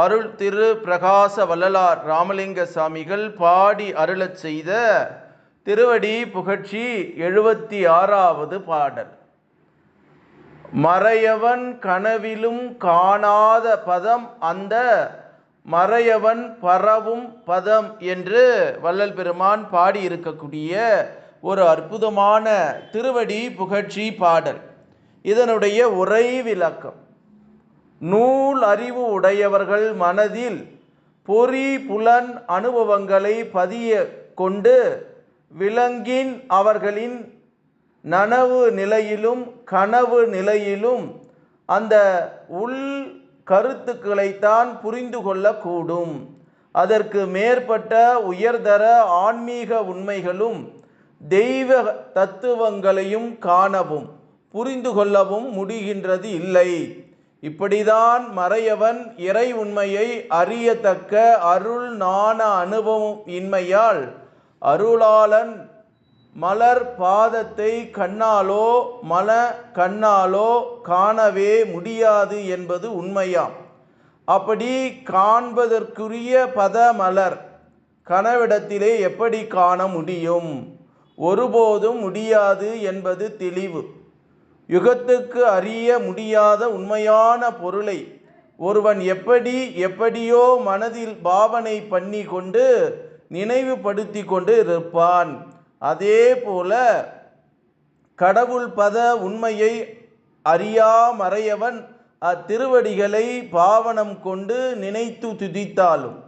அருள் திரு பிரகாச வள்ளலார் ராமலிங்க சாமிகள் பாடி அருளச் செய்த திருவடி புகழ்ச்சி எழுபத்தி ஆறாவது பாடல். மறையவன் கனவிலும் காணாத பதம் அந்த மறையவன் பரவும் பதம் என்று வள்ளல் பெருமான் பாடி இருக்கக்கூடிய ஒரு அற்புதமான திருவடி புகழ்ச்சி பாடல். இதனுடைய உரை விளக்கம். நூல் அறிவு உடையவர்கள் மனதில் பொறி புலன் அனுபவங்களை பதிய கொண்டு விலங்கின் அவர்களின் நனவு நிலையிலும் கனவு நிலையிலும் அந்த உள் கருத்துக்களைத்தான் புரிந்து கொள்ளக்கூடும். அதற்கு மேற்பட்ட உயர்தர ஆன்மீக உண்மைகளும் தெய்வ தத்துவங்களையும் காணவும் புரிந்து கொள்ளவும் முடிகின்றது இல்லை. இப்படிதான் மறையவன் இறை உண்மையை அறியத்தக்க அருள் நாண அனுபவம் இன்மையால் அருளாளன் மலர் பாதத்தை கண்ணாலோ மல கண்ணாலோ காணவே முடியாது என்பது உண்மையாம். அப்படி காண்பதற்குரிய பத மலர் கனவிடத்திலே எப்படி காண முடியும்? ஒருபோதும் முடியாது என்பது தெளிவு. யுகத்துக்கு அறிய முடியாத உண்மையான பொருளை ஒருவன் எப்படி எப்படியோ மனதில் பாவனை பண்ணி கொண்டு நினைவுபடுத்தி கொண்டு இருப்பான். அதே போல கடவுள் பத உண்மையை அறியாமறையவன் அத்திருவடிகளை பாவனம் கொண்டு நினைத்து துதித்தாலும்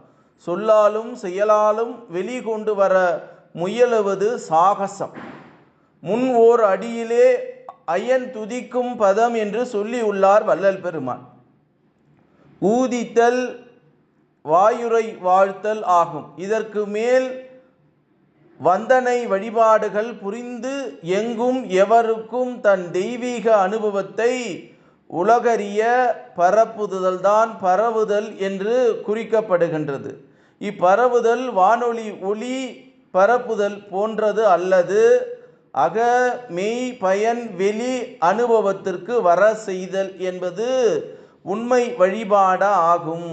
சொல்லாலும் செயலாலும் வெளிகொண்டு வர முயலுவது சாகசம். முன் ஓர் அடியிலே ஐயன் துதிக்கும் பதம் என்று சொல்லியுள்ளார் வள்ளல் பெருமான். ஊதித்தல் வாயுரை வாழ்த்தல் ஆகும். இதற்கு மேல் வந்தனை வழிபாடுகள் புரிந்து எங்கும் எவருக்கும் தன் தெய்வீக அனுபவத்தை உலகறிய பரப்புதல்தான் பரவுதல் என்று குறிக்கப்படுகின்றது. இப்பரவுதல் வானொலி ஒளி பரப்புதல் போன்றது அல்லது அக மெய் பயன் வெளி அனுபவத்திற்கு வர செய்தல் என்பது உண்மை வழிபாடாகும்